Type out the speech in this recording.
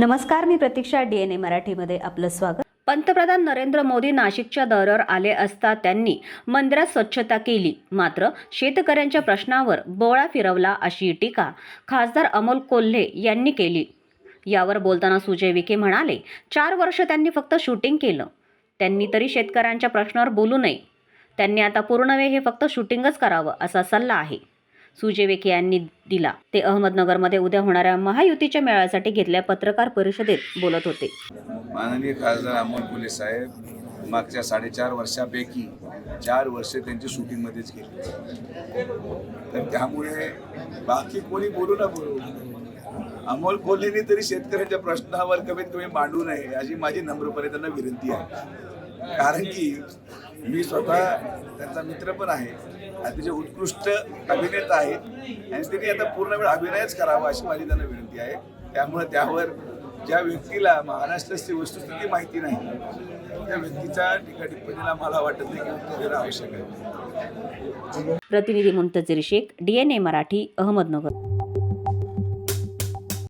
नमस्कार मी प्रतीक्षा D N ए मराठीमध्ये आपलं स्वागत. पंतप्रधान नरेंद्र मोदी नाशिकच्या दौऱ्यावर आले असता त्यांनी मंदिरात स्वच्छता केली. मात्र शेतकऱ्यांच्या प्रश्नावर बोळा फिरवला अशी टीका खासदार अमोल कोल्हे यांनी केली. यावर बोलताना सुजय विखे म्हणाले चार वर्ष त्यांनी फक्त शूटिंग केलं. त्यांनी तरी शेतकऱ्यांच्या प्रश्नावर बोलू नये. त्यांनी आता पूर्ण वेळ हे फक्त शूटिंगच करावं असा सल्ला आहे. सुजय विखे यांनी दिला. ते अहमदनगरमध्ये उद्या होणाऱ्या महायुतीच्या मेळाव्यासाठी घेतल्या पत्रकार परिषदेत बोलत होते. माननीय खासदार अमोल फुले साहेब मागच्या साडेचार वर्षापैकी चार वर्ष त्यांची शूटिंगमध्येच गेली तर त्यामुळे बाकी कोणी बोलू ना बोलू. अमोल कोल्हेने तरी शेतकऱ्यांच्या प्रश्नावर कमीत कमी मांडू नये अशी माझी नम्रपणे त्यांना विनंती आहे. कारण की मी स्वतः त्यांचा मित्र पण आहे. अतिशय उत्कृष्ट अभिनेता आहेत. आणि त्यांनी आता पूर्ण वेळ अभिनयच करावा अशी माझी त्यांना विनंती आहे. त्यामुळे त्यावर ज्या व्यक्तीला महाराष्ट्राची वस्तुस्थिती माहिती नाही त्या व्यक्तीच्या टीका टिप्पणीला मला वाटत नाही की उत्तर देणं आवश्यक आहे. प्रतिनिधी Muntazir Shaikh D N A Marathi Ahmednagar.